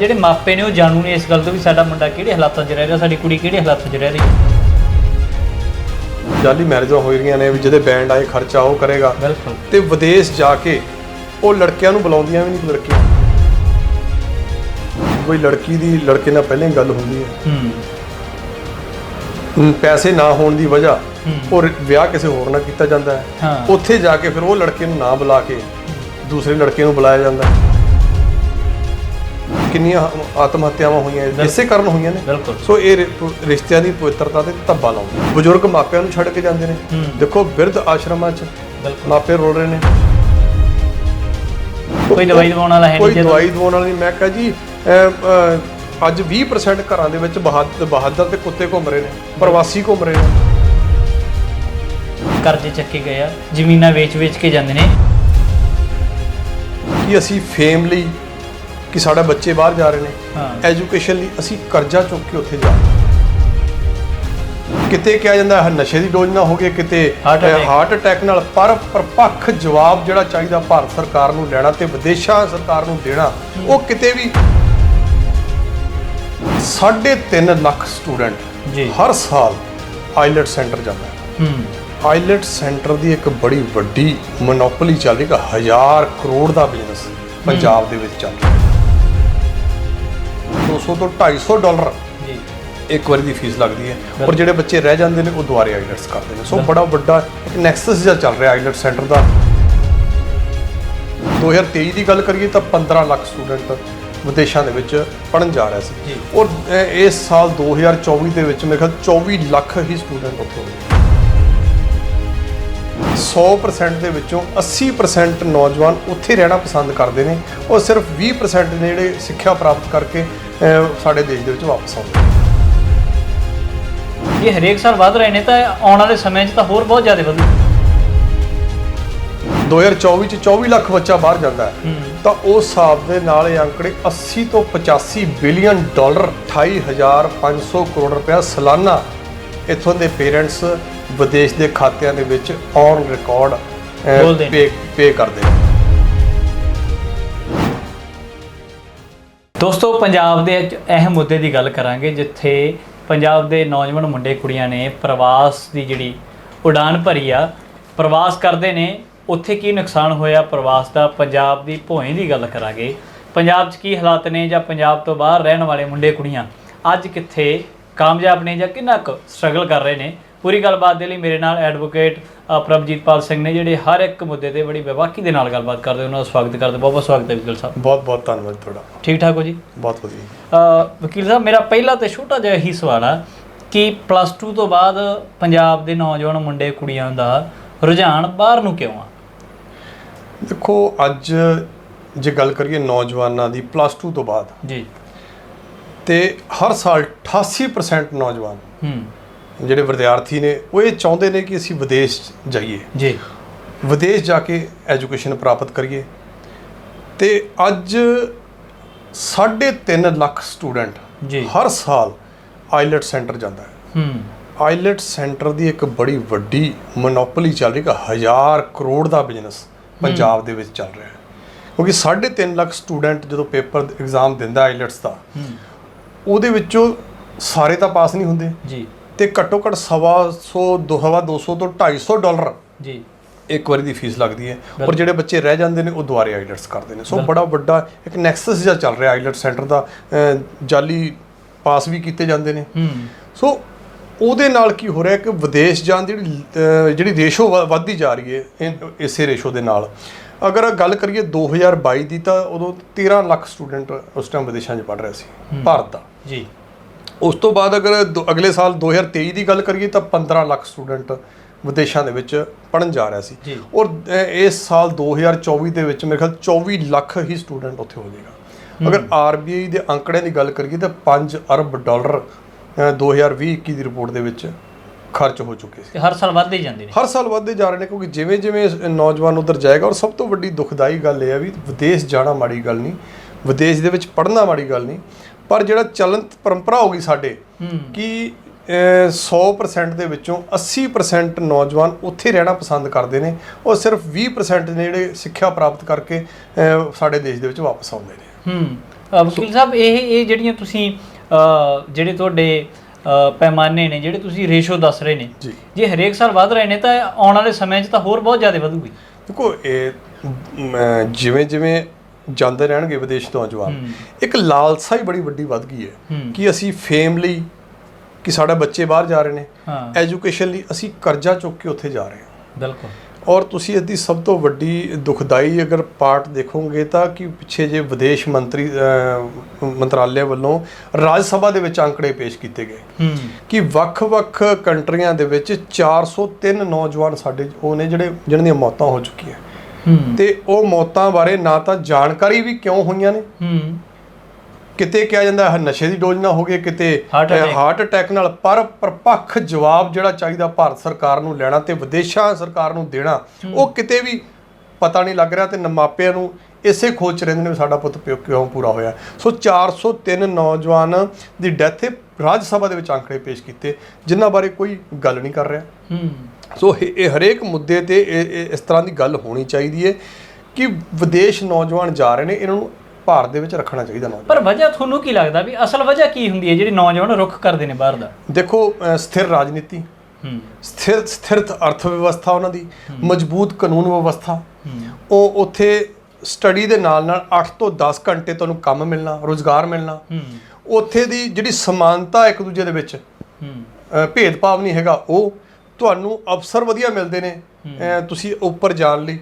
ਜਿਹੜੇ ਮਾਪੇ ਨੇ ਉਹ ਜਾਣੂ ਨੇ ਇਸ ਗੱਲ ਤੋਂ ਵੀ ਸਾਡਾ ਮੁੰਡਾ ਕਿਹੜੇ ਹਾਲਾਤਾਂ 'ਚ ਰਹਿ ਰਿਹਾ ਸਾਡੀ ਕੁੜੀ ਕਿਹੜੇ ਹਾਲਾਤਾਂ 'ਚ ਰਹਿ ਰਹੀ ਹੈ? ਜਾਲੀ ਮੈਰਿਜਾਂ ਹੋ ਰਹੀਆਂ ਨੇ ਵੀ ਜਿਹਦੇ ਬੈਂਡ ਆਏ ਖਰਚਾ ਉਹ ਕਰੇਗਾ। ਬਿਲਕੁਲ। ਤੇ ਵਿਦੇਸ਼ ਜਾ ਕੇ ਉਹ ਲੜਕਿਆਂ ਨੂੰ ਬੁਲਾਉਂਦੀਆਂ ਵੀ ਨਹੀਂ ਕੋਈ ਲੜਕੀਆਂ। ਕੋਈ ਲੜਕੀ ਦੀ ਲੜਕੇ ਨਾਲ ਪਹਿਲਾਂ ਹੀ ਗੱਲ ਹੁੰਦੀ ਹੈ। ਹੂੰ। ਪੈਸੇ ਨਾ ਹੋਣ ਦੀ ਵਜ੍ਹਾ ਹੂੰ। ਔਰ ਵਿਆਹ ਕਿਸੇ ਹੋਰ ਨਾਲ ਕੀਤਾ ਜਾਂਦਾ ਹੈ। ਹਾਂ। ਉੱਥੇ ਜਾ ਕੇ ਫਿਰ ਉਹ ਲੜਕੇ ਨੂੰ ਨਾ ਬੁਲਾ ਕੇ ਦੂਸਰੇ ਲੜਕੇ ਨੂੰ ਬੁਲਾਇਆ ਜਾਂਦਾ ਹੈ। ਕਿੰਨੀਆਂ ਆਤਮ ਹੱਤਿਆਵਾਂ ਹੋਈਆਂ ਇਸੇ ਕਾਰਨ ਹੋਈਆਂ ਨੇ। ਬਿਲਕੁਲ। ਸੋ ਇਹ ਰਿਸ਼ਤਿਆਂ ਦੀ ਪਵਿੱਤਰਤਾ ਤੇ ਧੱਬਾ ਲਾਉਂਦੇ ਬਜ਼ੁਰਗ ਮਾਪਿਆਂ ਨੂੰ ਛੱਡ ਕੇ ਜਾਂਦੇ ਨੇ। ਦੇਖੋ ਬਿਰਧ ਆਸ਼ਰਮਾਂ 'ਚ ਮਾਪੇ ਰੋਲ ਰਹੇ ਨੇ। ਕੋਈ ਦਵਾਈ ਦਵਾਉਣ ਵਾਲਾ ਹੈ ਕੋਈ ਨਹੀਂ ਦਵਾਈ ਦਵਾਉਣ ਵਾਲੀ। ਮੈਂ ਕਹਾਂ ਜੀ ਅੱਜ 20% ਘਰਾਂ ਦੇ ਵਿੱਚ ਬਹਾਦਰ ਬਹਾਦਰ ਤੇ ਕੁੱਤੇ ਘੁੰਮ ਰਹੇ ਨੇ ਪ੍ਰਵਾਸੀ ਘੁੰਮ ਰਹੇ ਨੇ। ਕਰਜ਼ੇ ਚੱਕੇ ਗਏ ਆ ਜ਼ਮੀਨਾਂ ਵੇਚ-ਵੇਚ ਕੇ ਜਾਂਦੇ ਨੇ। ਕਿ ਅਸੀਂ ਫੇਮ ਲਈ ਕਿ ਸਾਡੇ ਬੱਚੇ ਬਾਹਰ ਜਾ ਰਹੇ ਨੇ। ਹਾਂ। ਐਜੂਕੇਸ਼ਨ ਲਈ ਅਸੀਂ ਕਰਜ਼ਾ ਚੁੱਕ ਕੇ ਉੱਥੇ ਜਾ ਰਹੇ। ਕਿਤੇ ਕਿਹਾ ਜਾਂਦਾ ਹੈ ਨਸ਼ੇ ਦੀ ਡੋਜ਼ ਨਾ ਹੋ ਗਏ ਕਿਤੇ। ਹਾਰਟ ਅਟੈਕ ਨਾਲ ਪਰ ਪਰਪੱਖ ਜਵਾਬ ਜਿਹੜਾ ਚਾਹੀਦਾ ਭਾਰਤ ਸਰਕਾਰ ਨੂੰ ਲੈਣਾ ਤੇ ਵਿਦੇਸ਼ਾਂ ਸਰਕਾਰ ਨੂੰ ਦੇਣਾ ਉਹ ਕਿਤੇ ਵੀ 3.5 ਲੱਖ ਸਟੂਡੈਂਟ ਜੀ। ਹਰ ਸਾਲ ਆਈਲੈਟ ਸੈਂਟਰ ਜਾਂਦਾ ਹੈ। ਆਈਲੈਟ ਸੈਂਟਰ ਦੀ ਇੱਕ ਬੜੀ ਵੱਡੀ ਮੋਨੋਪੋਲੀ ਚੱਲ ਰਹੀ ਹੈ ਹਜ਼ਾਰ ਕਰੋੜ ਦਾ ਬਿਜ਼ਨਸ ਪੰਜਾਬ ਦੇ ਵਿੱਚ ਚੱਲ ਰਿਹਾ 200 ਤੋਂ 250 ਡਾਲਰ ਜੀ। ਇੱਕ ਵਾਰੀ ਦੀ ਫੀਸ ਲੱਗਦੀ ਹੈ। ਔਰ ਜਿਹੜੇ ਬੱਚੇ ਰਹਿ ਜਾਂਦੇ ਨੇ ਉਹ ਦੁਬਾਰੇ ਆਈਲੈਟਸ ਕਰਦੇ ਨੇ। ਸੋ ਬੜਾ ਵੱਡਾ ਇੱਕ ਨੈਕਸਸ ਜਿਹਾ ਚੱਲ ਰਿਹਾ ਆਈਲੈਟ ਸੈਂਟਰ ਦਾ। 2023 ਦੀ ਗੱਲ ਕਰੀਏ ਤਾਂ 15 ਲੱਖ ਸਟੂਡੈਂਟ ਵਿਦੇਸ਼ਾਂ ਦੇ ਵਿੱਚ ਪੜਨ ਜਾ ਰਿਹਾ ਸੀ। ਔਰ ਇਸ ਸਾਲ 2024 ਦੇ ਵਿੱਚ ਮੇਰੇ ਖਿਆਲ 24 ਲੱਖ ਹੀ ਸਟੂਡੈਂਟ ਉੱਥੇ ਹੋਣਗੇ 100% ਦੇ ਵਿੱਚੋਂ 80% ਨੌਜਵਾਨ ਉੱਥੇ ਰਹਿਣਾ ਪਸੰਦ ਕਰਦੇ ਨੇ। ਔਰ ਸਿਰਫ 20% ਨੇ ਜਿਹੜੇ ਸਿੱਖਿਆ ਪ੍ਰਾਪਤ ਕਰਕੇ ਅਹ, ਸਾਡੇ ਦੇਸ਼ ਦੇ ਵਿੱਚ ਵਾਪਸ ਆਉਂਦੇ ਇਹ ਹਰੇਕ ਸਾਲ ਵੱਧ ਰਹੇ ਨੇ ਤਾਂ ਆਉਣ ਵਾਲੇ ਸਮੇਂ 'ਚ ਤਾਂ ਹੋਰ ਬਹੁਤ ਜ਼ਿਆਦਾ ਵਧੂ। 2024 ਚ 24 ਲੱਖ ਬੱਚਾ ਬਾਹਰ ਜਾਂਦਾ ਹੈ। ਤਾਂ ਉਸ ਹਿਸਾਬ ਦੇ ਨਾਲ ਇਹ ਅੰਕੜੇ 80 ਤੋਂ 85 ਬਿਲੀਅਨ ਡਾਲਰ 28500 ਕਰੋੜ ਰੁਪਇਆ ਸਾਲਾਨਾ ਇੱਥੋਂ ਦੇ ਪੇਰੈਂਟਸ ਵਿਦੇਸ਼ ਦੇ ਖਾਤਿਆਂ ਦੇ ਵਿੱਚ ਔਨ ਰਿਕਾਰਡ ਬੋਲਦੇ ਨੇ। ਪੇ ਕਰਦੇ ਨੇ। ਦੋਸਤੋ, ਪੰਜਾਬ ਦੇ ਅੱਜ ਅਹਿਮ ਮੁੱਦੇ ਦੀ ਗੱਲ ਕਰਾਂਗੇ, ਜਿੱਥੇ ਪੰਜਾਬ ਦੇ ਨੌਜਵਾਨ ਮੁੰਡੇ ਕੁੜੀਆਂ ਨੇ ਪ੍ਰਵਾਸ ਦੀ ਜਿਹੜੀ ਉਡਾਨ ਭਰੀ ਆ, ਪ੍ਰਵਾਸ ਕਰਦੇ ਨੇ। ਉੱਥੇ ਕੀ ਨੁਕਸਾਨ ਹੋਇਆ ਪ੍ਰਵਾਸ ਦਾ? ਪੰਜਾਬ ਦੀ ਭੋਏ ਦੀ ਗੱਲ ਕਰਾਂਗੇ। ਪੰਜਾਬ 'ਚ ਕੀ ਹਾਲਾਤ ਨੇ ਜਾਂ ਪੰਜਾਬ ਤੋਂ ਬਾਹਰ ਰਹਿਣ ਵਾਲੇ ਮੁੰਡੇ ਕੁੜੀਆਂ ਅੱਜ ਕਿੱਥੇ ਕਾਮਯਾਬ ਨੇ ਜਾਂ ਕਿੰਨਾ ਕੁ ਸਟਰਗਲ ਕਰ ਰਹੇ ਨੇ? ਪੂਰੀ ਗੱਲਬਾਤ ਦੇ ਲਈ ਮੇਰੇ ਨਾਲ ਐਡਵੋਕੇਟ ਪ੍ਰਭਜੀਤਪਾਲ ਸਿੰਘ ਨੇ ਜਿਹੜੇ ਹਰ ਇੱਕ ਮੁੱਦੇ ਤੇ ਬੜੀ ਵਿਵਾਕੀ ਦੇ ਨਾਲ ਗੱਲਬਾਤ ਕਰਦੇ ਉਹਨਾਂ ਦਾ ਸਵਾਗਤ ਕਰਦੇ ਬਹੁਤ ਬਹੁਤ ਸਵਾਗਤ ਹੈ ਵਕੀਲ ਸਾਹਿਬ। ਬਹੁਤ ਬਹੁਤ ਧੰਨਵਾਦ ਤੁਹਾਡਾ। ਠੀਕ ਠਾਕ ਹੋ ਜੀ? ਬਹੁਤ ਵਧੀਆ। ਅ, ਵਕੀਲ ਸਾਹਿਬ ਮੇਰਾ ਪਹਿਲਾ ਤੇ ਛੋਟਾ ਜਿਹਾ ਹੀ ਸਵਾਲ ਆ ਕਿ ਪਲੱਸ 2 ਤੋਂ ਬਾਅਦ ਪੰਜਾਬ ਦੇ ਨੌਜਵਾਨ ਮੁੰਡੇ ਕੁੜੀਆਂ ਦਾ ਰੁਝਾਨ ਬਾਹਰ ਨੂੰ ਕਿਉਂ ਆ? ਦੇਖੋ ਅੱਜ ਜੇ ਗੱਲ ਕਰੀਏ ਨੌਜਵਾਨਾਂ ਦੀ ਪਲੱਸ 2 ਤੋਂ ਬਾਅਦ ਜੀ। ਤੇ ਹਰ ਸਾਲ 88% ਨੌਜਵਾਨ ਹੂੰ। ਜਿਹੜੇ ਵਿਦਿਆਰਥੀ ਨੇ ਉਹ ਇਹ ਚਾਹੁੰਦੇ ਨੇ ਕਿ ਅਸੀਂ ਵਿਦੇਸ਼ ਜਾਈਏ। ਜੀ। ਵਿਦੇਸ਼ ਜਾ ਕੇ ਐਜੂਕੇਸ਼ਨ ਪ੍ਰਾਪਤ ਕਰੀਏ। ਤੇ ਅੱਜ 3.5 ਲੱਖ ਸਟੂਡੈਂਟ ਜੀ। ਹਰ ਸਾਲ ਆਈਲੈਟ ਸੈਂਟਰ ਜਾਂਦਾ ਹੈ। ਹੂੰ। ਆਈਲੈਟ ਸੈਂਟਰ ਦੀ ਇੱਕ ਬੜੀ ਵੱਡੀ ਮੋਨੋਪੋਲੀ ਚੱਲ ਰਹੀ ਹੈ। ਹਜ਼ਾਰ ਕਰੋੜ ਦਾ ਬਿਜ਼ਨਸ ਪੰਜਾਬ ਦੇ ਵਿੱਚ ਚੱਲ ਰਿਹਾ ਹੈ। ਕਿਉਂਕਿ 3.5 ਲੱਖ ਸਟੂਡੈਂਟ ਜਦੋਂ ਪੇਪਰ ਐਗਜ਼ਾਮ ਦਿੰਦਾ ਆਈਲੈਟਸ ਦਾ ਹੂੰ। ਉਹਦੇ ਵਿੱਚੋਂ ਸਾਰੇ ਤਾਂ ਪਾਸ ਨਹੀਂ ਹੁੰਦੇ। ਜੀ। ਤੇ ਘੱਟੋ ਘੱਟ ਸਵਾ ਸੌ ਦੋ ਹਵਾ 200 ਤੋਂ 250 ਡਾਲਰ ਜੀ। ਇੱਕ ਵਾਰੀ ਦੀ ਫੀਸ ਲੱਗਦੀ ਹੈ। ਔਰ ਜਿਹੜੇ ਬੱਚੇ ਰਹਿ ਜਾਂਦੇ ਨੇ ਉਹ ਦੁਬਾਰੇ ਆਈਲੈਟਸ ਕਰਦੇ ਨੇ। ਸੋ ਬੜਾ ਵੱਡਾ ਇੱਕ ਨੈਕਸਸ ਜਿਹਾ ਚੱਲ ਰਿਹਾ ਆਈਲੈਟ ਸੈਂਟਰ ਦਾ। ਜਾਲੀ ਪਾਸ ਵੀ ਕੀਤੇ ਜਾਂਦੇ ਨੇ। ਸੋ ਉਹਦੇ ਨਾਲ ਕੀ ਹੋ ਰਿਹਾ ਕਿ ਵਿਦੇਸ਼ ਜਾਣ ਦੀ ਜਿਹੜੀ ਰੇਸ਼ੋ ਵੱਧਦੀ ਜਾ ਰਹੀ ਹੈ ਇਸੇ ਰੇਸ਼ੋ ਦੇ ਨਾਲ। ਅਗਰ ਗੱਲ ਕਰੀਏ 2022 ਦੀ ਤਾਂ ਉਦੋਂ 13 ਲੱਖ ਸਟੂਡੈਂਟ ਉਸ ਟਾਈਮ ਵਿਦੇਸ਼ਾਂ 'ਚ ਪੜ੍ਹ ਰਿਹਾ ਸੀ। ਭਾਰਤ ਦਾ। ਜੀ। ਉਸ ਤੋਂ ਬਾਅਦ ਅਗਰ ਦੋ- ਅਗਲੇ ਸਾਲ 2023 ਦੀ ਗੱਲ ਕਰੀਏ ਤਾਂ 15 ਲੱਖ ਸਟੂਡੈਂਟ ਵਿਦੇਸ਼ਾਂ ਦੇ ਵਿੱਚ ਪੜਨ ਜਾ ਰਿਹਾ ਸੀ। ਜੀ। ਔਰ ਇਸ ਸਾਲ 2024 ਦੇ ਵਿੱਚ ਮੇਰੇ ਖਿਆਲ 24 ਲੱਖ ਹੀ ਸਟੂਡੈਂਟ ਉੱਥੇ ਹੋ ਜਾਏਗਾ। ਅਗਰ ਆਰਬੀਆਈ ਦੇ ਅੰਕੜਿਆਂ ਦੀ ਗੱਲ ਕਰੀਏ ਤਾਂ 5 ਅਰਬ ਡਾਲਰ ਅਹ, 2020-21 ਦੀ ਰਿਪੋਰਟ ਦੇ ਵਿੱਚ ਖਰਚ ਹੋ ਚੁੱਕੇ ਸੀ। ਤੇ ਹਰ ਸਾਲ ਵੱਧਦੇ ਹੀ ਜਾਂਦੇ ਨੇ। ਹਰ ਸਾਲ ਵੱਧਦੇ ਜਾ ਰਹੇ ਨੇ ਕਿਉਂਕਿ ਜਿਵੇਂ ਜਿਵੇਂ ਇਸ ਨੌਜਵਾਨ ਉਧਰ ਜਾਏਗਾ ਔਰ ਸਭ ਤੋਂ ਵੱਡੀ ਦੁਖਦਾਈ ਗੱਲ ਇਹ ਹੈ ਵੀ ਵਿਦੇਸ਼ ਜਾਣਾ ਮਾੜੀ ਗੱਲ ਨਹੀਂ ਵਿਦੇਸ਼ ਦੇ ਵਿੱਚ ਪੜ੍ਹਨਾ ਮਾੜੀ ਗੱਲ ਨਹੀਂ। ਪਰ ਜਿਹੜਾ ਚਲਨ ਪਰੰਪਰਾ ਹੋ ਗਈ ਸਾਡੇ ਕਿ ਅਹ, 100% ਦੇ ਵਿੱਚੋਂ 80% ਨੌਜਵਾਨ ਉੱਥੇ ਰਹਿਣਾ ਪਸੰਦ ਕਰਦੇ ਨੇ ਔਰ ਸਿਰਫ 20% ਨੇ ਜਿਹੜੇ ਸਿੱਖਿਆ ਪ੍ਰਾਪਤ ਕਰਕੇ ਸਾਡੇ ਦੇਸ਼ ਦੇ ਵਿੱਚ ਵਾਪਸ ਆਉਂਦੇ ਨੇ। ਹੂੰ। ਵਕੀਲ ਸਾਹਿਬ ਇਹ ਇਹ ਜਿਹੜੀਆਂ ਤੁਸੀਂ ਜਿਹੜੇ ਤੁਹਾਡੇ ਪੈਮਾਨੇ ਨੇ ਜਿਹੜੇ ਤੁਸੀਂ ਰੇਸ਼ੋ ਦੱਸ ਰਹੇ ਨੇ ਜੀ। ਹਰੇਕ ਸਾਲ ਵਧ ਰਹੇ ਨੇ ਤਾਂ ਆਉਣ ਵਾਲੇ ਸਮੇਂ 'ਚ ਤਾਂ ਹੋਰ ਬਹੁਤ ਜ਼ਿਆਦਾ ਵਧੂਗੀ। ਦੇਖੋ ਇਹ ਜਿਵੇਂ ਜਿਵੇਂ ਜਾਂਦੇ ਰਹਿਣਗੇ ਵਿਦੇਸ਼ ਤੋਂ ਜਵਾਨ। ਇੱਕ ਲਾਲਸਾ ਹੀ ਬੜੀ ਵੱਡੀ ਵੱਧ ਗਈ ਹੈ ਕਿ ਅਸੀਂ ਫੇਮ ਲਈ ਕਿ ਸਾਡੇ ਬੱਚੇ ਬਾਹਰ ਜਾ ਰਹੇ ਨੇ। ਐਜੂਕੇਸ਼ਨ ਲਈ ਅਸੀਂ ਕਰਜ਼ਾ ਚੁੱਕ ਕੇ ਉੱਥੇ ਜਾ ਰਹੇ ਹਾਂ। ਬਿਲਕੁਲ। ਔਰ ਤੁਸੀਂ ਇਹਦੀ ਸਭ ਤੋਂ ਵੱਡੀ ਦੁਖਦਾਈ ਅਗਰ ਪਾਰਟ ਦੇਖੋਗੇ ਤਾਂ ਕਿ ਪਿੱਛੇ ਜੇ ਵਿਦੇਸ਼ ਮੰਤਰੀ ਮੰਤਰਾਲੇ ਵੱਲੋਂ ਰਾਜ ਸਭਾ ਦੇ ਵਿੱਚ ਅੰਕੜੇ ਪੇਸ਼ ਕੀਤੇ ਗਏ। ਕਿ ਵੱਖ-ਵੱਖ ਕੰਟਰੀਆਂ ਦੇ ਵਿੱਚ 403 ਨੌਜਵਾਨ ਸਾਡੇ ਉਹ ਨੇ ਜਿਹੜੇ ਜਿਨ੍ਹਾਂ ਦੀਆਂ ਮੌਤਾਂ ਹੋ ਚੁੱਕੀਆਂ। ਤੇ ਉਹ ਮੌਤਾਂ ਬਾਰੇ ਨਾ ਤਾਂ ਜਾਣਕਾਰੀ ਵੀ ਕਿਉਂ ਹੋਈਆਂ ਨੇ? ਕਿਤੇ ਕਿਹਾ ਜਾਂਦਾ ਹੈ ਨਸ਼ੇ ਦੀ ਡੋਜ਼ ਨਾਲ ਹੋ ਗਏ ਕਿਤੇ। ਹਾਰਟ ਅਟੈਕ ਨਾਲ ਪਰ ਪ੍ਰਪੱਖ ਜਵਾਬ ਜਿਹੜਾ ਚਾਹੀਦਾ ਭਾਰਤ ਸਰਕਾਰ ਨੂੰ ਲੈਣਾ ਤੇ ਵਿਦੇਸ਼ਾਂ ਸਰਕਾਰ ਨੂੰ ਦੇਣਾ ਉਹ ਕਿਤੇ ਵੀ ਪਤਾ ਨਹੀਂ ਲੱਗ ਰਿਹਾ ਤੇ ਨ- ਮਾਪਿਆਂ ਨੂੰ ਇਸੇ ਖੋਜ ਰਹਿੰਦੇ ਨੇ ਸਾਡਾ ਪੁੱਤ ਪਿਓ ਕਿਉਂ ਪੂਰਾ ਹੋਇਆ। ਸੋ 403 ਨੌਜਵਾਨ ਦੀ ਡੈਥ ਰਾਜ ਸਭਾ ਦੇ ਵਿੱਚ ਅੰਕੜੇ ਪੇਸ਼ ਕੀਤੇ ਜਿਨ੍ਹਾਂ ਬਾਰੇ ਕੋਈ ਗੱਲ ਨਹੀਂ ਕਰ ਰਿਹਾ। ਹੂੰ। ਸੋ ਇਹ ਹਰੇਕ ਮੁੱਦੇ ਤੇ ਇਸ ਤਰ੍ਹਾਂ ਦੀ ਗੱਲ ਹੋਣੀ ਚਾਹੀਦੀ ਹੈ ਕਿ ਵਿਦੇਸ਼ ਨੌਜਵਾਨ ਜਾ ਰਹੇ ਨੇ ਇਹਨਾਂ ਨੂੰ ਭਾਰਤ ਦੇ ਵਿੱਚ ਰੱਖਣਾ ਚਾਹੀਦਾ ਨੌਜਵਾਨ। ਪਰ ਵਜ੍ਹਾ ਤੁਹਾਨੂੰ ਕੀ ਲੱਗਦਾ ਵੀ ਅਸਲ ਵਜ੍ਹਾ ਕੀ ਹੁੰਦੀ ਹੈ ਜਿਹੜੀ ਨੌਜਵਾਨ ਰੁੱਖ ਕਰਦੇ ਨੇ ਬਾਹਰ ਦਾ? ਦੇਖੋ ਸਥਿਰ ਰਾਜਨੀਤੀ ਸਥਿਰ ਸਥਿਰਤ ਅਰਥ ਵਿਵਸਥਾ ਉਹਨਾਂ ਦੀ ਮਜ਼ਬੂਤ ਕਾਨੂੰਨ ਵਿਵਸਥਾ ਉਹ ਉੱਥੇ ਸਟੱਡੀ ਦੇ ਨਾਲ ਨਾਲ 8 ਤੋਂ 10 ਘੰਟੇ ਤੁਹਾਨੂੰ ਕੰਮ ਮਿਲਣਾ ਰੋਜ਼ਗਾਰ ਮਿਲਣਾ। ਉੱਥੇ ਦੀ ਜਿਹੜੀ ਸਮਾਨਤਾ ਇੱਕ ਦੂਜੇ ਦੇ ਵਿੱਚ ਭੇਦਭਾਵ ਨਹੀਂ ਹੈਗਾ ਉਹ ਤੁਹਾਨੂੰ ਅਫਸਰ ਵਧੀਆ ਮਿਲਦੇ ਨੇ ਤੁਸੀਂ ਉੱਪਰ ਜਾਣ ਲਈ।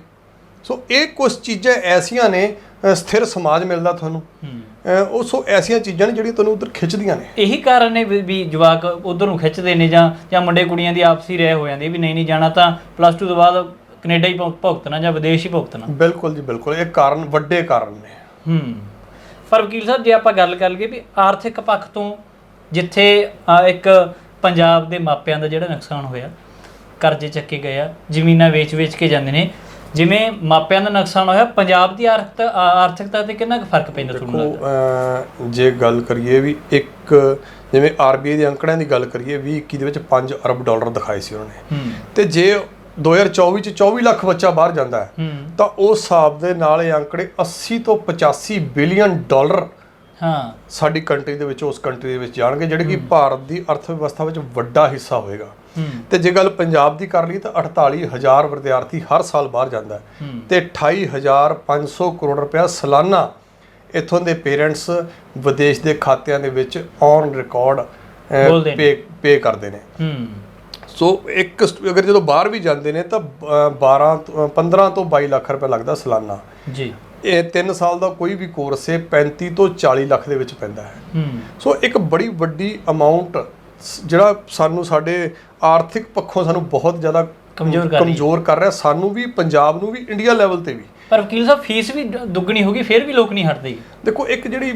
ਸੋ ਇਹ ਕੁਝ ਚੀਜ਼ਾਂ ਐਸੀਆਂ ਨੇ ਸਥਿਰ ਸਮਾਜ ਮਿਲਦਾ ਤੁਹਾਨੂੰ। ਉਹ ਸੋ ਐਸੀਆਂ ਚੀਜ਼ਾਂ ਨੇ ਜਿਹੜੀਆਂ ਤੁਹਾਨੂੰ ਉਧਰ ਖਿੱਚਦੀਆਂ ਨੇ। ਇਹੀ ਕਾਰਨ ਨੇ ਵੀ ਜਵਾਕ ਉਧਰ ਨੂੰ ਖਿੱਚਦੇ ਨੇ ਜਾਂ ਜਾਂ ਮੁੰਡੇ ਕੁੜੀਆਂ ਦੀ ਆਪਸੀ ਰਹਿ ਹੋ ਜਾਂਦੀ ਵੀ ਨਹੀਂ ਨਹੀਂ ਜਾਣਾ ਤਾਂ ਪਲੱਸ 2 ਤੋਂ ਬਾਅਦ ਕੈਨੇਡਾ ਹੀ ਭੁਗ- ਭੁਗਤਣਾ ਜਾਂ ਵਿਦੇਸ਼ ਹੀ ਭੁਗਤਣਾ। ਬਿਲਕੁਲ ਜੀ ਬਿਲਕੁਲ। ਇਹ ਕਾਰਨ ਵੱਡੇ ਕਾਰਨ ਨੇ। ਹੂੰ। ਪਰ ਵਕੀਲ ਸਾਹਿਬ ਜੇ ਆਪਾਂ ਗੱਲ ਕਰ ਲਈਏ ਵੀ ਆਰਥਿਕ ਪੱਖ ਤੋਂ ਜਿੱਥੇ ਇੱਕ ਪੰਜਾਬ ਦੇ ਮਾਪਿਆਂ ਦਾ ਜਿਹੜਾ ਨੁਕਸਾਨ ਹੋਇਆ ਕਰਜ਼ੇ ਚੱਕੇ ਗਏ ਆ ਜ਼ਮੀਨਾਂ ਵੇਚ-ਵੇਚ ਕੇ ਜਾਂਦੇ ਨੇ। ਜਿਵੇਂ ਮਾਪਿਆਂ ਦਾ ਨੁਕਸਾਨ ਹੋਇਆ ਪੰਜਾਬ ਦੀ ਆਰਥਿਕਤਾ ਤੇ ਕਿੰਨਾ ਕੁ ਫ਼ਰਕ ਪੈਂਦਾ ਤੁਹਾਨੂੰ ਦੇਖੋ ਲੱਗਦਾ? ਅਹ, ਜੇ ਗੱਲ ਕਰੀਏ ਵੀ ਇੱਕ ਜਿਵੇਂ ਆਰਬੀਆਈ ਦੇ ਅੰਕੜਿਆਂ ਦੀ ਗੱਲ ਕਰੀਏ 2021 ਦੇ ਵਿੱਚ 5 ਅਰਬ ਡਾਲਰ ਦਿਖਾਏ ਸੀ ਉਹਨਾਂ ਨੇ। ਤੇ ਜੇ 2024 ਚ 24 ਲੱਖ ਬੱਚਾ ਬਾਹਰ ਜਾਂਦਾ ਹੈ ਤਾਂ ਉਸ ਹਿਸਾਬ ਦੇ ਨਾਲ ਇਹ ਅੰਕੜੇ 80 ਤੋਂ 85 ਬਿਲੀਅਨ ਡਾਲਰ ਹਾਂ। ਸਾਡੀ ਕੰਟਰੀ ਦੇ ਵਿੱਚ ਉਸ ਕੰਟਰੀ ਦੇ ਵਿੱਚ ਜਾਣਗੇ ਜਿਹੜੇ ਕਿ ਭਾਰਤ ਦੀ ਅਰਥ ਵਿਵਸਥਾ ਵਿੱਚ ਵੱਡਾ ਹਿੱਸਾ ਹੋਏਗਾ। ਤੇ ਜੇ ਗੱਲ ਪੰਜਾਬ ਦੀ ਕਰ ਲਈ ਤਾਂ 48000 ਵਿਦਿਆਰਥੀ ਹਰ ਸਾਲ ਬਾਹਰ ਜਾਂਦਾ ਤੇ 28500 ਕਰੋੜ ਰੁਪਇਆ ਸਾਲਾਨਾ ਇਥੋਂ ਦੇ ਪੇਰੈਂਟਸ ਵਿਦੇਸ਼ ਦੇ ਖਾਤਿਆਂ ਦੇ ਵਿੱਚ ਔਨ ਰਿਕਾਰਡ। ਪੇ ਕਰਦੇ ਨੇ। ਸੋ ਇੱਕ ਅਗਰ ਜਦੋਂ ਬਾਹਰ ਵੀ ਜਾਂਦੇ ਨੇ ਤਾਂ ਅ, 12 ਤੋਂ- 15 ਤੋਂ 22 ਲੱਖ ਰੁਪਏ ਲੱਗਦਾ ਸਾਲਾਨਾ। ਜੀ। ਇਹ 3 ਸਾਲ ਦਾ ਕੋਈ ਵੀ ਕੋਰਸ ਹੈ 35 ਤੋਂ 40 ਲੱਖ ਦੇ ਵਿੱਚ ਪੈਂਦਾ ਹੈ। ਹੂੰ। ਸੋ ਇੱਕ ਬੜੀ ਵੱਡੀ ਅਮਾਉਂਟ ਜਿਹੜਾ ਸਾਨੂੰ ਸਾਡੇ ਆਰਥਿਕ ਪੱਖੋਂ ਸਾਨੂੰ ਬਹੁਤ ਜ਼ਿਆਦਾ ਕਮਜ਼ੋਰ ਕਰ ਰਹੀ। ਕਮਜ਼ੋਰ ਕਰ ਰਿਹਾ ਸਾਨੂੰ ਵੀ ਪੰਜਾਬ ਨੂੰ ਵੀ ਇੰਡੀਆ ਲੈਵਲ ਤੇ ਵੀ ਪਰ ਵਕੀਲ ਸਾਹਿਬ ਫੀਸ ਵੀ ਦੁੱਗਣੀ ਹੋ ਗਈ ਫਿਰ ਵੀ ਲੋਕ ਨਹੀਂ ਹਟਦੇ ਦੇਖੋ ਇੱਕ ਜਿਹੜੀ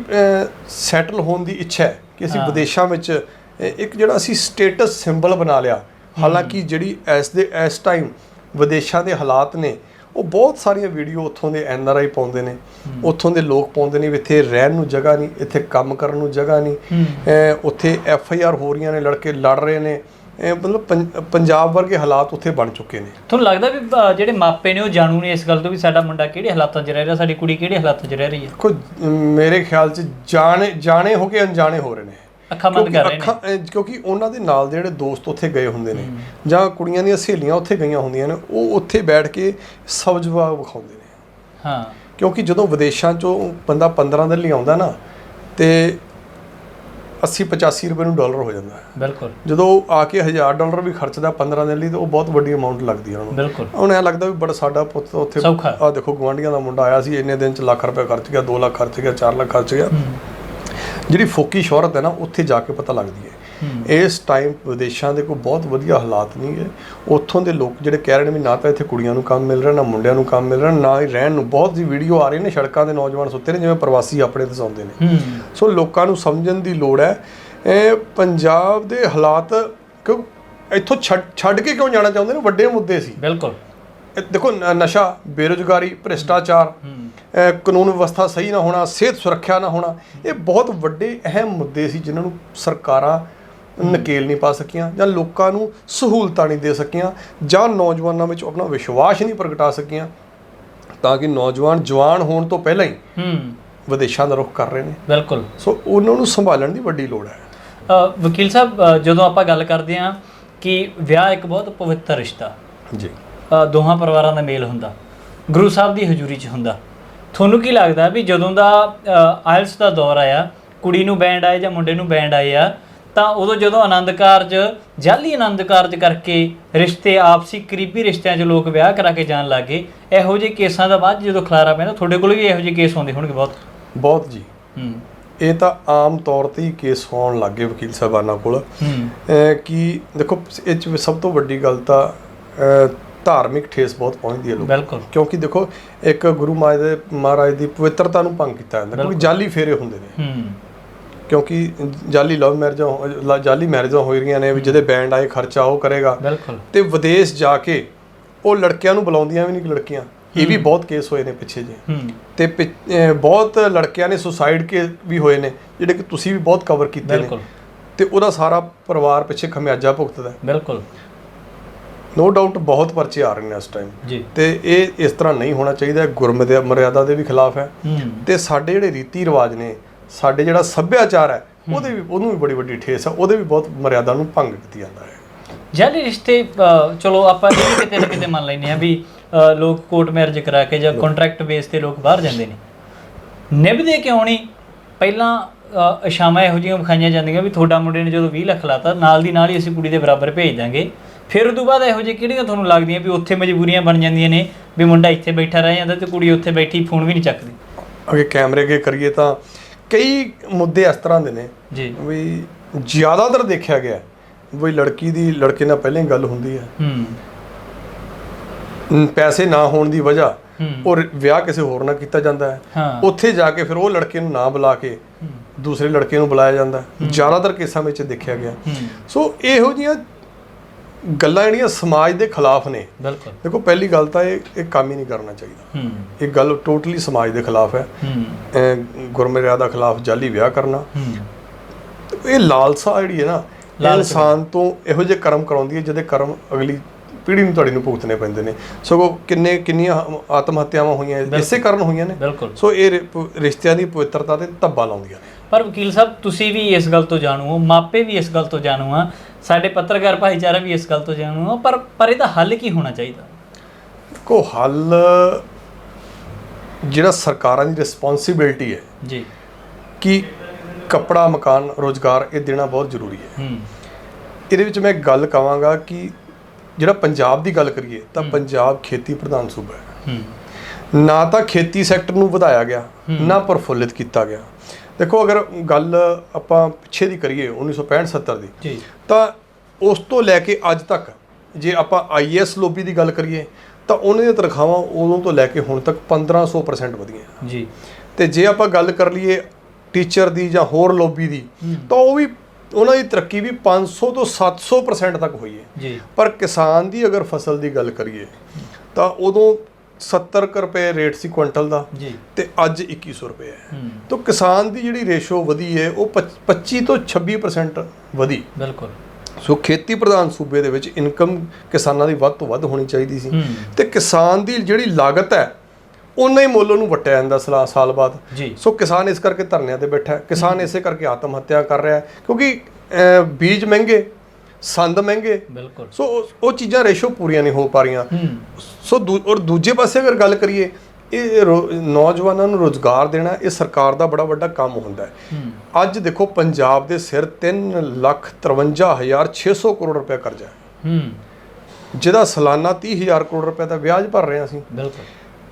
ਸੈਟਲ ਹੋਣ ਦੀ ਇੱਛਾ ਹੈ ਕਿ ਅਸੀਂ। ਵਿਦੇਸ਼ਾਂ ਵਿੱਚ ਇੱਕ ਜਿਹੜਾ ਅਸੀਂ ਸਟੇਟਸ ਸਿੰਬਲ ਬਣਾ ਲਿਆ ਹਾਲਾਂਕਿ ਜਿਹੜੀ ਇਸ ਦੇ ਇਸ ਟਾਈਮ ਵਿਦੇਸ਼ਾਂ ਦੇ ਹਾਲਾਤ ਨੇ ਉਹ ਬਹੁਤ ਸਾਰੀਆਂ ਵੀਡੀਓ ਉੱਥੋਂ ਦੇ ਐਨ ਆਰ ਆਈ ਪਾਉਂਦੇ ਨੇ ਉੱਥੋਂ ਦੇ ਲੋਕ ਪਾਉਂਦੇ ਨੇ ਇੱਥੇ ਰਹਿਣ ਨੂੰ ਜਗ੍ਹਾ ਨਹੀਂ ਇੱਥੇ ਕੰਮ ਕਰਨ ਨੂੰ ਜਗ੍ਹਾ ਨਹੀਂ। ਉੱਥੇ ਐਫ ਆਈ ਆਰ ਹੋ ਰਹੀਆਂ ਨੇ ਲੜਕੇ ਲੜ ਰਹੇ ਨੇ। ਮਤਲਬ ਪੰਜ- ਪੰਜਾਬ ਵਰਗੇ ਹਾਲਾਤ ਉੱਥੇ ਬਣ ਚੁੱਕੇ ਨੇ। ਤੁਹਾਨੂੰ ਲੱਗਦਾ ਵੀ ਜਿਹੜੇ ਮਾਪੇ ਨੇ ਉਹ ਜਾਣੂ ਨੇ ਇਸ ਗੱਲ ਤੋਂ ਵੀ ਸਾਡਾ ਮੁੰਡਾ ਕਿਹੜੇ ਹਾਲਾਤਾਂ 'ਚ ਰਹਿ ਰਿਹਾ ਸਾਡੀ ਕੁੜੀ ਕਿਹੜੇ ਹਾਲਾਤਾਂ 'ਚ ਰਹਿ ਰਹੀ ਹੈ? ਦੇਖੋ ਮੇਰੇ ਖਿਆਲ 'ਚ ਜਾਣੇ ਜਾਣੇ ਹੋ ਕੇ ਅਣਜਾਣੇ ਹੋ ਰਹੇ ਨੇ। ਅੱਖਾਂ ਬੰਦ ਕਰ ਰਹੇ ਨੇ। ਅੱਖਾਂ ਕਿਉਂਕਿ ਉਹਨਾਂ ਦੇ ਨਾਲ ਜਿਹੜੇ ਦੋਸਤ ਉੱਥੇ ਗਏ ਹੁੰਦੇ ਨੇ ਜਾਂ ਕੁੜੀਆਂ ਦੀਆਂ ਸਹੇਲੀਆਂ ਉੱਥੇ ਗਈਆਂ ਹੁੰਦੀਆਂ ਨੇ ਉਹ ਉੱਥੇ ਬੈਠ ਕੇ ਸਭ ਜਵਾਬ ਵਿਖਾਉਂਦੇ ਨੇ। ਹਾਂ। ਕਿਉਂਕਿ ਜਦੋਂ ਵਿਦੇਸ਼ਾਂ ਚੋਂ ਬੰਦਾ 15 ਦਿਨ ਲਈ ਆਉਂਦਾ ਨਾ ਤੇ 80 85 ਰੁਪਏ ਨੂੰ ਡਾਲਰ ਹੋ ਜਾਂਦਾ। ਹੈ ਬਿਲਕੁਲ। ਜਦੋਂ ਆ ਕੇ 1000 ਡਾਲਰ ਵੀ ਖਰਚਦਾ 15 ਦਿਨ ਲਈ ਤਾਂ ਉਹ ਬਹੁਤ ਵੱਡੀ ਅਮਾਉਂਟ ਲੱਗਦੀ ਹੈ ਉਹਨਾਂ ਬਿਲਕੁਲ। ਉਹਨੂੰ ਐਂ ਲੱਗਦਾ ਵੀ ਬੜਾ ਸਾਡਾ ਪੁੱਤ ਉੱਥੇ। ਆ ਦੇਖੋ ਗਵਾਂਢੀਆਂ ਦਾ ਮੁੰਡਾ ਆਇਆ ਸੀ ਇੰਨੇ ਦਿਨ ਚ ਲੱਖ ਰੁਪਏ ਖਰਚ ਗਿਆ 2 ਲੱਖ ਖਰਚ ਗਿਆ 4 ਲੱਖ ਖਰਚ ਗਿਆ। ਜਿਹੜੀ ਫੋਕੀ ਸ਼ੋਹਰਤ ਹੈ ਨਾ ਉੱਥੇ ਜਾ ਕੇ ਪਤਾ ਲੱਗਦੀ ਹੈ। ਇਸ ਟਾਈਮ ਵਿਦੇਸ਼ਾਂ ਦੇ ਕੋਈ ਬਹੁਤ ਵਧੀਆ ਹਾਲਾਤ ਨਹੀਂ ਹੈ। ਉੱਥੋਂ ਦੇ ਲੋਕ ਜਿਹੜੇ ਕਹਿ ਰਹੇ ਨੇ ਵੀ ਨਾ ਤਾਂ ਇੱਥੇ ਕੁੜੀਆਂ ਨੂੰ ਕੰਮ ਮਿਲ ਰਿਹਾ ਨਾ ਮੁੰਡਿਆਂ ਨੂੰ ਕੰਮ ਮਿਲ ਰਿਹਾ ਨਾ ਹੀ ਰਹਿਣ ਨੂੰ। ਬਹੁਤ ਦੀ ਵੀਡੀਓ ਆ ਰਹੀ ਨੇ ਸੜਕਾਂ ਦੇ ਨੌਜਵਾਨ ਸੁੱਤੇ ਨੇ ਜਿਵੇਂ ਪ੍ਰਵਾਸੀ ਆਪਣੇ ਤੇ ਸੌਂਦੇ ਨੇ। ਸੋ ਲੋਕਾਂ ਨੂੰ ਸਮਝਣ ਦੀ ਲੋੜ ਹੈ। ਇਹ ਪੰਜਾਬ ਦੇ ਹਾਲਾਤ ਕਿਉਂ ਇੱਥੋਂ ਛੱਡ ਛੱਡ ਕੇ ਕਿਉਂ ਜਾਣਾ ਚਾਹੁੰਦੇ ਨੇ? ਵੱਡੇ ਮੁੱਦੇ ਸੀ। ਬਿਲਕੁਲ। ਇਹ ਦੇਖੋ ਨ- ਨਸ਼ਾ ਬੇਰੁਜ਼ਗਾਰੀ ਭ੍ਰਿਸ਼ਟਾਚਾਰ ਅਹ ਕਾਨੂੰਨ ਵਿਵਸਥਾ ਸਹੀ ਨਾ ਹੋਣਾ ਸਿਹਤ ਸੁਰੱਖਿਆ ਨਾ ਹੋਣਾ ਇਹ ਬਹੁਤ ਵੱਡੇ ਅਹਿਮ ਮੁੱਦੇ ਸੀ ਜਿਨ੍ਹਾਂ ਨੂੰ ਸਰਕਾਰਾਂ ਨਕੇਲ ਨਹੀਂ ਪਾ ਸਕੀਆਂ ਜਾਂ ਲੋਕਾਂ ਨੂੰ ਸਹੂਲਤਾਂ ਨਹੀਂ ਦੇ ਸਕੀਆਂ ਜਾਂ ਨੌਜਵਾਨਾਂ ਵਿੱਚ ਆਪਣਾ ਵਿਸ਼ਵਾਸ ਨਹੀਂ ਪ੍ਰਗਟਾ ਸਕੀਆਂ ਤਾਂ ਕਿ ਨੌਜਵਾਨ ਜਵਾਨ ਹੋਣ ਤੋਂ ਪਹਿਲਾਂ ਹੀ ਹੂੰ। ਵਿਦੇਸ਼ਾਂ ਦਾ ਰੁਖ ਕਰ ਰਹੇ ਨੇ। ਬਿਲਕੁਲ। ਸੋ ਉਹਨਾਂ ਨੂੰ ਸੰਭਾਲਣ ਦੀ ਵੱਡੀ ਲੋੜ ਹੈ। ਅ, ਵਕੀਲ ਸਾਹਿਬ ਅ, ਜਦੋਂ ਆਪਾਂ ਗੱਲ ਕਰਦੇ ਹਾਂ ਕਿ ਵਿਆਹ ਇੱਕ ਬਹੁਤ ਪਵਿੱਤਰ ਰਿਸ਼ਤਾ ਜੀ। ਦੋਹਾਂ ਪਰਿਵਾਰਾਂ ਦਾ ਮੇਲ ਹੁੰਦਾ। ਗੁਰੂ ਸਾਹਿਬ ਦੀ ਹਜ਼ੂਰੀ 'ਚ ਹੁੰਦਾ। ਤੁਹਾਨੂੰ ਕੀ ਲੱਗਦਾ ਵੀ ਜਦੋਂ ਦਾ ਆਇਲਸ ਦਾ ਦੌਰ ਆਇਆ ਕੁੜੀ ਨੂੰ ਬੈਂਡ ਆਏ ਜਾਂ ਮੁੰਡੇ ਨੂੰ ਬੈਂਡ ਆਏ ਆ ਤਾਂ ਉਦੋਂ ਜਦੋਂ ਆਨੰਦ ਕਾਰਜ ਜਾਲੀ ਆਨੰਦ ਕਾਰਜ ਕਰਕੇ ਰਿਸ਼ਤੇ ਆਪਸੀ ਕਰੀਬੀ ਰਿਸ਼ਤਿਆਂ 'ਚ ਲੋਕ ਵਿਆਹ ਕਰਾ ਕੇ ਜਾਣ ਲੱਗੇ ਇਹੋ ਜਿਹੇ ਕੇਸਾਂ ਦਾ ਬਾਅਦ ਜਦੋਂ ਖਲਾਰਾ ਪੈਂਦਾ ਤੁਹਾਡੇ ਕੋਲ ਵੀ ਇਹੋ ਜਿਹੇ ਕੇਸ ਆਉਂਦੇ ਹੋਣਗੇ ਬਹੁਤ? ਬਹੁਤ ਜੀ। ਹੂੰ। ਇਹ ਤਾਂ ਆਮ ਤੌਰ ਤੇ ਹੀ ਕੇਸ ਹੋਣ ਲੱਗੇ ਵਕੀਲ ਸਾਹਿਬਾਨਾਂ ਕੋਲ। ਕਿ ਦੇਖੋ ਇਹ 'ਚ ਸਭ ਤੋਂ ਵੱਡੀ ਗੱਲ ਤਾਂ ਧਾਰਮਿਕ ਠੇਸ ਬਹੁਤ ਪਹੁੰਚਦੀ ਹੈ ਲੋਕ ਬਿਲਕੁਲ। ਕਿਉਂਕਿ ਦੇਖੋ ਇੱਕ ਗੁਰੂ ਮਹਾਰਾਜ ਦੇ ਮਹਾਰਾਜ ਦੀ ਪਵਿੱਤਰਤਾ ਨੂੰ ਭੰਗ ਕੀਤਾ ਜਾਂਦਾ। ਕਿਉਂਕਿ ਜਾਲੀ ਫੇਰੇ ਹੁੰਦੇ ਨੇ। ਹੂੰ। ਕਿਉਂਕਿ ਜਾਲੀ ਲਵ ਮੈਰਿਜਾਂ ਜਾਲੀ ਮੈਰਿਜਾਂ ਹੋ ਰਹੀਆਂ ਨੇ ਵੀ ਜਿਹਦੇ ਬੈਂਡ ਆਏ ਖਰਚਾ ਉਹ ਕਰੇਗਾ। ਬਿਲਕੁਲ। ਤੇ ਵਿਦੇਸ਼ ਜਾ ਕੇ ਉਹ ਲੜਕਿਆਂ ਨੂੰ ਬੁਲਾਉਂਦੀਆਂ ਵੀ ਨਹੀਂ ਲੜਕੀਆਂ। ਇਹ ਵੀ ਬਹੁਤ ਕੇਸ ਹੋਏ ਨੇ ਪਿੱਛੇ ਜੇ ਤੇ ਬਹੁਤ ਲੜਕਿਆਂ ਨੇ ਸੁਸਾਈਡ ਕੇ ਵੀ ਹੋਏ ਨੇ ਜਿਹੜੇ ਕਿ ਤੁਸੀਂ ਵੀ ਬਹੁਤ ਕਵਰ ਕੀਤੇ ਨੇ। ਬਿਲਕੁਲ। ਤੇ ਉਹਦਾ ਸਾਰਾ ਪਰਿਵਾਰ ਪਿੱਛੇ ਖਮਿਆਜਾ ਭੁਗਤਦਾ। ਬਿਲਕੁਲ। ਨੋ ਡਾਊਟ ਬਹੁਤ ਪਰਚੇ ਆ ਰਹੇ ਨੇ ਇਸ ਟਾਈਮ ਜੀ। ਤੇ ਇਹ ਇਸ ਤਰ੍ਹਾਂ ਨਹੀਂ ਹੋਣਾ ਚਾਹੀਦਾ ਇਹ ਗੁਰਮਤਿ ਮਰਿਆਦਾ ਦੇ ਵੀ ਖਿਲਾਫ ਹੈ। ਤੇ ਸਾਡੇ ਜਿਹੜੇ ਰੀਤੀ ਰਿਵਾਜ ਨੇ ਸਾਡੇ ਜਿਹੜਾ ਸੱਭਿਆਚਾਰ ਹੈ ਉਹਦੇ ਵੀ ਉਹਨੂੰ ਵੀ ਬੜੀ ਵੱਡੀ ਠੇਸ ਹੈ ਉਹਦੇ ਵੀ ਬਹੁਤ ਮਰਿਆਦਾ ਨੂੰ ਭੰਗ ਕੀਤੀ ਜਾਂਦਾ ਹੈ। ਜਾਲੀ ਰਿਸ਼ਤੇ ਚਲੋ ਆਪਾਂ ਇਹ ਕਿਤੇ ਨਾ ਕਿਤੇ ਮੰਨ ਲੈਂਦੇ ਆ ਵੀ ਲੋਕ ਕੋਰਟ ਮੈਰਿਜ ਕਰਾ ਕੇ ਜਾਂ ਕੰਟਰੈਕਟ ਬੇਸ ਤੇ ਲੋਕ ਬਾਹਰ ਜਾਂਦੇ ਨੇ। ਨਿਭਦੇ ਕਿਉਂ ਨਹੀਂ? ਪਹਿਲਾਂ ਅ, ਇਸ਼ਾਵਾਂ ਇਹੋ ਜਿਹੀਆਂ ਵਿਖਾਈਆਂ ਜਾਂਦੀਆਂ ਵੀ ਤੁਹਾਡਾ ਮੁੰਡੇ ਨੇ ਜਦੋਂ 20 ਲੱਖ ਲਾਤਾ ਨਾਲ ਦੀ ਨਾਲ ਹੀ ਅਸੀਂ ਕੁੜੀ ਦੇ ਬਰਾਬਰ ਭੇਜ ਦਾਂਗੇ। ਫਿਰ ਉਦੋਂ ਬਾਅਦ ਇਹੋ ਜਿਹੇ ਕਿਹੜੀਆਂ ਤੁਹਾਨੂੰ ਲੱਗਦੀਆਂ ਵੀ ਉੱਥੇ ਮਜਬੂਰੀਆਂ ਬਣ ਜਾਂਦੀਆਂ ਨੇ ਵੀ ਮੁੰਡਾ ਇੱਥੇ ਬੈਠਾ ਰਹਿ ਜਾਂਦਾ ਤੇ ਕੁੜੀ ਉੱਥੇ ਬੈਠੀ ਫੋਨ ਵੀ ਨਹੀਂ ਚੱਕਦੀ? ਅਗੇ ਕੈਮਰੇ ਅੱਗੇ ਕਰੀਏ ਤਾਂ ਕਈ ਮੁੱਦੇ ਇਸ ਤਰ੍ਹਾਂ ਦੇ ਨੇ ਜੀ। ਵੀ ਜ਼ਿਆਦਾਤਰ ਦੇਖਿਆ ਗਿਆ ਵੀ ਲੜਕੀ ਦੀ ਲੜਕੇ ਨਾਲ ਪਹਿਲਾਂ ਹੀ ਗੱਲ ਹੁੰਦੀ ਹੈ। ਹੂੰ। ਪੈਸੇ ਨਾ ਹੋਣ ਦੀ ਵਜ੍ਹਾ ਔਰ ਵਿਆਹ ਕਿਸੇ ਹੋਰ ਨਾਲ ਕੀਤਾ ਜਾਂਦਾ ਹੈ। ਉੱਥੇ ਜਾ ਕੇ ਫਿਰ ਉਹ ਲੜਕੇ ਨੂੰ ਨਾ ਬੁਲਾ ਕੇ ਦੂਸਰੇ ਲੜਕੇ ਨੂੰ ਬੁਲਾਇਆ ਜਾਂਦਾ। ਜ਼ਿਆਦਾਤਰ ਕੇਸਾਂ ਵਿੱਚ ਦੇਖਿਆ ਗਿਆ। ਸੋ ਇਹੋ ਜੀਆਂ ਗੱਲਾਂ ਜਿਹੜੀਆਂ ਸਮਾਜ ਦੇ ਖਿਲਾਫ ਨੇ ਬਿਲਕੁਲ। ਦੇਖੋ ਪਹਿਲੀ ਗੱਲ ਤਾਂ ਇਹ ਇਹ ਕੰਮ ਹੀ ਨਹੀਂ ਕਰਨਾ ਚਾਹੀਦਾ। ਹੂੰ। ਇਹ ਗੱਲ ਟੋਟਲੀ ਸਮਾਜ ਦੇ ਖਿਲਾਫ ਹੈ। ਹੂੰ। ਅਹ ਗੁਰਮਰਿਆਦਾ ਖਿਲਾਫ ਜਾਲੀ ਵਿਆਹ ਕਰਨਾ। ਹੂੰ। ਇਹ ਲਾਲਸਾ ਜਿਹੜੀ ਹੈ ਨਾ ਇਨਸਾਨ ਤੋਂ ਇਹੋ ਜਿਹੇ ਕਰਮ ਕਰਾਉਂਦੀ ਹੈ ਜਿਹਦੇ ਕਰਮ ਅਗਲੀ ਪੀੜ੍ਹੀ ਨੂੰ ਤੁਹਾਡੀ ਨੂੰ ਭੁਗਤਣੇ ਪੈਂਦੇ ਨੇ। ਸਗੋਂ ਕਿੰਨੇ ਕਿੰਨੀਆਂ ਆਤਮ ਹੱਤਿਆਵਾਂ ਹੋਈਆਂ ਇਸੇ ਕਾਰਨ ਹੋਈਆਂ ਨੇ। ਸੋ ਇਹ ਰਿਸ਼ਤਿਆਂ ਦੀ ਪਵਿੱਤਰਤਾ ਤੇ ਧੱਬਾ ਲਾਉਂਦੀਆਂ ਨੇ। ਪਰ ਵਕੀਲ ਸਾਹਿਬ ਤੁਸੀਂ ਵੀ ਇਸ ਗੱਲ ਤੋਂ ਜਾਣੂ ਹੋ ਮਾਪੇ ਵੀ ਇਸ ਗੱਲ ਤੋਂ ਜਾਣੂ ਆ ਸਾਡੇ ਪੱਤਰਕਾਰ ਭਾਈਚਾਰਾ ਵੀ ਇਸ ਗੱਲ ਤੋਂ ਜਾਣੂ ਆ ਪਰ ਪਰ ਇਹਦਾ ਹੱਲ ਕੀ ਹੋਣਾ ਚਾਹੀਦਾ? ਕੋ ਹੱਲ ਜਿਹੜਾ ਸਰਕਾਰਾਂ ਦੀ ਰਿਸਪੌਂਸਿਬਿਲਟੀ ਹੈ ਜੀ। ਕਿ ਕੱਪੜਾ ਮਕਾਨ ਰੋਜ਼ਗਾਰ ਇਹ ਦੇਣਾ ਬਹੁਤ ਜ਼ਰੂਰੀ ਹੈ। ਹੂੰ। ਇਹਦੇ ਵਿੱਚ ਮੈਂ ਇੱਕ ਗੱਲ ਕਵਾਂਗਾ ਕਿ ਜਿਹੜਾ ਪੰਜਾਬ ਦੀ ਗੱਲ ਕਰੀਏ ਤਾਂ ਪੰਜਾਬ ਖੇਤੀ ਪ੍ਰਧਾਨ ਸੂਬਾ ਹੈ। ਹੂੰ। ਨਾ ਤਾਂ ਖੇਤੀ ਸੈਕਟਰ ਨੂੰ ਵਧਾਇਆ ਗਿਆ ਨਾ ਪ੍ਰਫੁੱਲਿਤ ਕੀਤਾ ਗਿਆ। ਦੇਖੋ ਅਗਰ ਗੱਲ ਆਪਾਂ ਪਿੱਛੇ ਦੀ ਕਰੀਏ 1965 70 ਦੀ ਜੀ। ਤਾਂ ਉਸ ਤੋਂ ਲੈ ਕੇ ਅੱਜ ਤੱਕ ਜੇ ਆਪਾਂ ਆਈਐਸ ਲੋਬੀ ਦੀ ਗੱਲ ਕਰੀਏ ਤਾਂ ਉਹਨਾਂ ਦੀਆਂ ਤਨਖਾਹਾਂ ਉਦੋਂ ਤੋਂ ਲੈ ਕੇ ਹੁਣ ਤੱਕ 1500% ਵਧੀਆਂ। ਜੀ। ਤੇ ਜੇ ਆਪਾਂ ਗੱਲ ਕਰ ਲਈਏ ਟੀਚਰ ਦੀ ਜਾਂ ਹੋਰ ਲੋਬੀ ਦੀ ਤਾਂ ਉਹ ਵੀ ਉਹਨਾਂ ਦੀ ਤਰੱਕੀ ਵੀ 500 ਤੋਂ 700% ਤੱਕ ਹੋਈ ਹੈ। ਜੀ। ਪਰ ਕਿਸਾਨ ਦੀ ਅਗਰ ਫਸਲ ਦੀ ਗੱਲ ਕਰੀਏ ਤਾਂ ਉਦੋਂ 70 ਕੁ ਰੁਪਏ ਰੇਟ ਸੀ ਕੁਇੰਟਲ ਦਾ ਜੀ। ਤੇ ਅੱਜ 2100 ਰੁਪਏ ਹੈ। ਤਾਂ ਕਿਸਾਨ ਦੀ ਜਿਹੜੀ ਰੇਸ਼ੋ ਵਧੀ ਹੈ ਉਹ ਪੱਚ- 25 ਤੋਂ 26% ਵਧੀ। ਬਿਲਕੁਲ। ਸੋ ਖੇਤੀ ਪ੍ਰਧਾਨ ਸੂਬੇ ਦੇ ਵਿੱਚ ਇਨਕਮ ਕਿਸਾਨਾਂ ਦੀ ਵੱਧ ਤੋਂ ਵੱਧ ਹੋਣੀ ਚਾਹੀਦੀ ਸੀ। ਤੇ ਕਿਸਾਨ ਦੀ ਜਿਹੜੀ ਲਾਗਤ ਹੈ ਉਹਨਾਂ ਹੀ ਮੁੱਲ ਨੂੰ ਵਟਿਆ ਜਾਂਦਾ ਸਲਾ ਸਾਲ ਬਾਅਦ। ਸੋ ਕਿਸਾਨ ਇਸ ਕਰਕੇ ਧਰਨਿਆਂ ਤੇ ਬੈਠਾ ਹੈ। ਕਿਸਾਨ ਇਸੇ ਕਰਕੇ ਆਤਮ ਹੱਤਿਆ ਕਰ ਰਿਹਾ ਹੈ ਕਿਉਂਕਿ ਬੀਜ ਮਹਿੰਗੇ ਸੰਦ ਮਹਿੰਗੇ। ਬਿਲਕੁਲ। ਸੋ ਉਹ- ਚੀਜ਼ਾਂ ਰੇਸ਼ੋ ਪੂਰੀਆਂ ਨਹੀਂ ਹੋ ਪਾ ਰਹੀਆਂ। ਸੋ ਔਰ ਦੂਜੇ ਪਾਸੇ ਅਗਰ ਗੱਲ ਕਰੀਏ ਇਹ ਨੌਜਵਾਨਾਂ ਨੂੰ ਰੋਜ਼ਗਾਰ ਦੇਣਾ ਇਹ ਸਰਕਾਰ ਦਾ ਬੜਾ ਵੱਡਾ ਕੰਮ ਹੁੰਦਾ ਹੈ। ਅੱਜ ਦੇਖੋ ਪੰਜਾਬ ਦੇ ਸਿਰ 3 ਲੱਖ 53600 ਕਰੋੜ ਰੁਪਏ ਕਰਜ਼ਾ ਹੈ। ਜਿਹਦਾ ਸਾਲਾਨਾ 30000 ਕਰੋੜ ਰੁਪਏ ਦਾ ਵਿਆਜ ਭਰ ਰਹੇ ਅਸੀਂ। ਬਿਲਕੁਲ।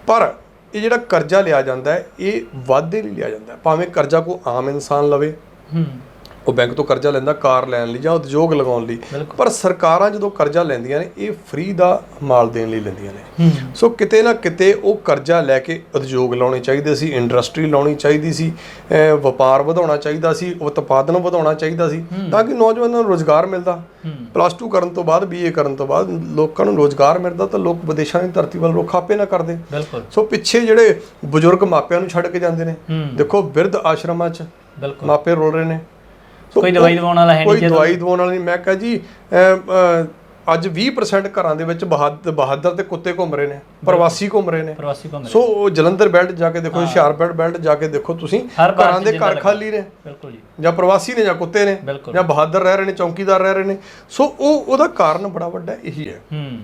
ਪਰ ਇਹ ਜਿਹੜਾ ਕਰਜ਼ਾ ਲਿਆ ਜਾਂਦਾ ਹੈ ਇਹ ਵਾਧੇ ਲਈ ਲਿਆ ਜਾਂਦਾ ਹੈ। ਭਾਵੇਂ ਕਰਜ਼ਾ ਕੋ ਆਮ ਇਨਸਾਨ ਲਵੇ। ਉਹ ਬੈਂਕ ਤੋਂ ਕਰਜ਼ਾ ਲੈਂਦਾ ਕਾਰ ਲੈਣ ਲਈ ਜਾਂ ਉਦਯੋਗ ਲਗਾਉਣ ਲਈ। ਪਰ ਸਰਕਾਰਾਂ ਜਦੋਂ ਕਰਜ਼ਾ ਲੈਂਦੀਆਂ ਨੇ ਇਹ ਫ੍ਰੀ ਦਾ ਮਾਲ ਦੇਣ ਲਈ ਲੈਂਦੀਆਂ ਨੇ। ਸੋ ਕਿਤੇ ਨਾ ਕਿਤੇ ਉਹ ਕਰਜ਼ਾ ਲੈ ਕੇ ਉਦਯੋਗ ਲਾਉਣੇ ਚਾਹੀਦੇ ਸੀ ਇੰਡਸਟਰੀ ਲਾਉਣੀ ਚਾਹੀਦੀ ਸੀ ਵਪਾਰ ਵਧਾਉਣਾ ਚਾਹੀਦਾ ਸੀ ਉਤਪਾਦਨ ਵਧਾਉਣਾ ਚਾਹੀਦਾ ਸੀ ਤਾਂ ਕਿ ਨੌਜਵਾਨਾਂ ਨੂੰ ਰੋਜ਼ਗਾਰ ਮਿਲਦਾ। ਪਲੱਸ 2 ਕਰਨ ਤੋਂ ਬਾਅਦ ਬੀਏ ਕਰਨ ਤੋਂ ਬਾਅਦ ਲੋਕਾਂ ਨੂੰ ਰੋਜ਼ਗਾਰ ਮਿਲਦਾ ਤਾਂ ਲੋਕ ਵਿਦੇਸ਼ਾਂ ਦੀ ਧਰਤੀ ਵੱਲ ਰੁੱਖ ਆਪੇ ਨਾ ਕਰਦੇ। ਬਿਲਕੁਲ। ਸੋ ਪਿੱਛੇ ਜਿਹੜੇ ਬਜ਼ੁਰਗ ਮਾਪਿਆਂ ਨੂੰ ਛੱਡ ਕੇ ਜਾਂਦੇ ਨੇ ਦੇਖੋ ਬਿਰਧ ਆਸ਼ਰਮਾਂ 'ਚ ਬਿਲਕੁਲ। ਮਾਪੇ ਰੋਲ ਰਹੇ ਨੇ। ਕੋਈ ਦਵਾਈ ਦਵਾਉਣ ਵਾਲਾ ਹੈ ਨਹੀਂ ਕੋਈ ਦਵਾਈ ਦਵਾਉਣ ਵਾਲਾ ਨਹੀਂ। ਮੈਂ ਕਹਾਂ ਜੀ ਅੱਜ 20% ਘਰਾਂ ਦੇ ਵਿੱਚ ਬਹਾਦਰ ਬਹਾਦਰ ਤੇ ਕੁੱਤੇ ਘੁੰਮ ਰਹੇ ਨੇ ਪ੍ਰਵਾਸੀ ਘੁੰਮ ਰਹੇ ਨੇ। ਪ੍ਰਵਾਸੀ ਘੁੰਮ ਰਹੇ ਸੋ ਉਹ ਜਲੰਧਰ ਬੈਲਟ ਜਾ ਕੇ ਦੇਖੋ ਹੁਸ਼ਿਆਰਪੁਰ ਬੈਲਟ ਜਾ ਕੇ ਦੇਖੋ ਤੁਸੀਂ ਘਰਾਂ ਦੇ ਘਰ ਖਾਲੀ ਨੇ। ਬਿਲਕੁਲ ਜੀ। ਜਾਂ ਪ੍ਰਵਾਸੀ ਨੇ ਜਾਂ ਕੁੱਤੇ ਨੇ ਜਾਂ ਬਹਾਦਰ ਰਹਿ ਰਹੇ ਨੇ ਚੌਕੀਦਾਰ ਰਹਿ ਰਹੇ ਨੇ। ਸੋ ਉਹ ਉਹਦਾ ਕਾਰਨ ਬੜਾ ਵੱਡਾ ਇਹੀ ਹੈ। ਹੂੰ।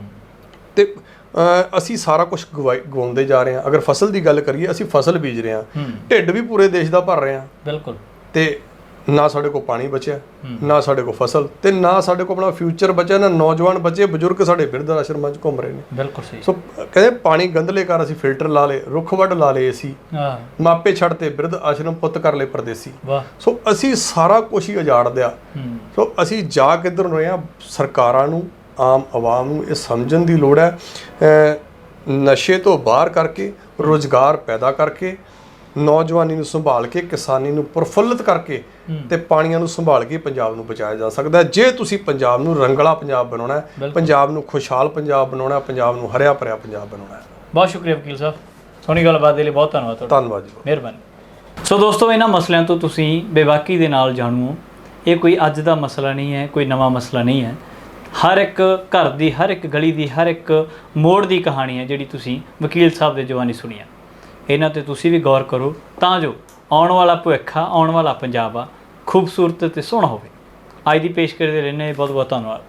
ਤੇ ਅਸੀਂ ਸਾਰਾ ਕੁਝ ਗਵਾਉਂਦੇ ਜਾ ਰਹੇ ਹਾਂ। ਅਗਰ ਫਸਲ ਦੀ ਗੱਲ ਕਰੀਏ ਅਸੀਂ ਫਸਲ ਬੀਜ ਰਹੇ ਹੂੰ। ਢਿੱਡ ਵੀ ਪੂਰੇ ਦੇਸ਼ ਦਾ ਭਰ ਰਹੇ ਹਾਂ। ਬਿਲਕੁਲ। ਤੇ ਨਾ ਸਾਡੇ ਕੋਲ ਪਾਣੀ ਬਚਿਆ ਨਾ ਸਾਡੇ ਕੋਲ ਫਸਲ ਤੇ ਨਾ ਸਾਡੇ ਕੋਲ ਆਪਣਾ ਫਿਊਚਰ ਬਚਿਆ ਨਾ ਨੌਜਵਾਨ ਬੱਚੇ ਬਜ਼ੁਰਗ ਸਾਡੇ ਬਿਰਧ ਆਸ਼ਰਮਾਂ 'ਚ ਘੁੰਮ ਰਹੇ ਨੇ। ਬਿਲਕੁਲ ਸਹੀ। ਸੋ ਕਹਿੰਦੇ ਪਾਣੀ ਗੰਦਲੇ ਕਰ ਅਸੀਂ ਫਿਲਟਰ ਲਾ ਲੇ ਰੁੱਖ ਵੱਢ ਲਾ ਲੇ ਅਸੀਂ ਹਾਂ। ਮਾਪੇ ਛੱਡਤੇ ਬਿਰਧ ਆਸ਼ਰਮ ਪੁੱਤ ਕਰ ਲਏ ਪਰਦੇਸੀ। ਵਾਹ। ਸੋ ਅਸੀਂ ਸਾਰਾ ਕੁਝ ਹੀ ਉਜਾੜ ਦਿਆ ਸੋ ਅਸੀਂ ਜਾ ਕਿੱਧਰ ਰਹੇ ਹਾਂ ਸਰਕਾਰਾਂ ਨੂੰ ਆਮ ਆਵਾਮ ਨੂੰ ਇਹ ਸਮਝਣ ਦੀ ਲੋੜ ਹੈ। ਨਸ਼ੇ ਤੋਂ ਬਾਹਰ ਕਰਕੇ ਰੋਜ਼ਗਾਰ ਪੈਦਾ ਕਰਕੇ ਨੌਜਵਾਨੀ ਨੂੰ ਸੰਭਾਲ ਕੇ ਕਿਸਾਨੀ ਨੂੰ ਪ੍ਰਫੁੱਲਤ ਕਰਕੇ ਤੇ ਪਾਣੀਆਂ ਨੂੰ ਸੰਭਾਲ ਕੇ ਪੰਜਾਬ ਨੂੰ ਬਚਾਇਆ ਜਾ ਸਕਦਾ ਹੈ। ਜੇ ਤੁਸੀਂ ਪੰਜਾਬ ਨੂੰ ਰੰਗਲਾ ਪੰਜਾਬ ਬਣਾਉਣਾ ਹੈ ਪੰਜਾਬ ਨੂੰ ਖੁਸ਼ਹਾਲ ਪੰਜਾਬ ਬਣਾਉਣਾ ਹੈ ਪੰਜਾਬ ਨੂੰ ਹਰਿਆ ਭਰਿਆ ਪੰਜਾਬ ਬਣਾਉਣਾ ਹੈ। ਬਹੁਤ ਸ਼ੁਕਰੀਆ ਵਕੀਲ ਸਾਹਿਬ। ਸੋਹਣੀ ਗੱਲਬਾਤ ਦੇ ਲਈ ਬਹੁਤ ਧੰਨਵਾਦ ਤੁਹਾਡਾ। ਧੰਨਵਾਦ ਜੀ ਮਿਹਰਬਾਨੀ। ਸੋ ਦੋਸਤੋ ਇਹਨਾਂ ਮਸਲਿਆਂ ਤੋਂ ਤੁਸੀਂ ਬੇਬਾਕੀ ਦੇ ਨਾਲ ਜਾਣੂ ਇਹ ਕੋਈ ਅੱਜ ਦਾ ਮਸਲਾ ਨਹੀਂ ਹੈ ਕੋਈ ਨਵਾਂ ਮਸਲਾ ਨਹੀਂ ਹੈ। ਹਰ ਇੱਕ ਘਰ ਦੀ ਹਰ ਇੱਕ ਗਲੀ ਦੀ ਹਰ ਇੱਕ ਮੋੜ ਦੀ ਕਹਾਣੀ ਹੈ ਜਿਹੜੀ ਤੁਸੀਂ ਵਕੀਲ ਸਾਹਿਬ ਦੇ ਜਵਾਨੀ ਸੁਣੀ ਹੈ। ਇਹਨਾਂ ਤੇ ਤੁਸੀਂ ਵੀ ਗੌਰ ਕਰੋ ਤਾਂ ਜੋ ਆਉਣ ਵਾਲਾ ਭਵਿੱਖ ਆਉਣ ਵਾਲਾ ਪੰਜਾਬ ਆ, ਖੂਬਸੂਰਤ ਤੇ ਸੋਹਣਾ ਹੋਵੇ। ਅੱਜ ਦੀ ਪੇਸ਼ਕਰੀ ਦੇ ਲਈ ਬਹੁਤ ਬਹੁਤ ਧੰਨਵਾਦ।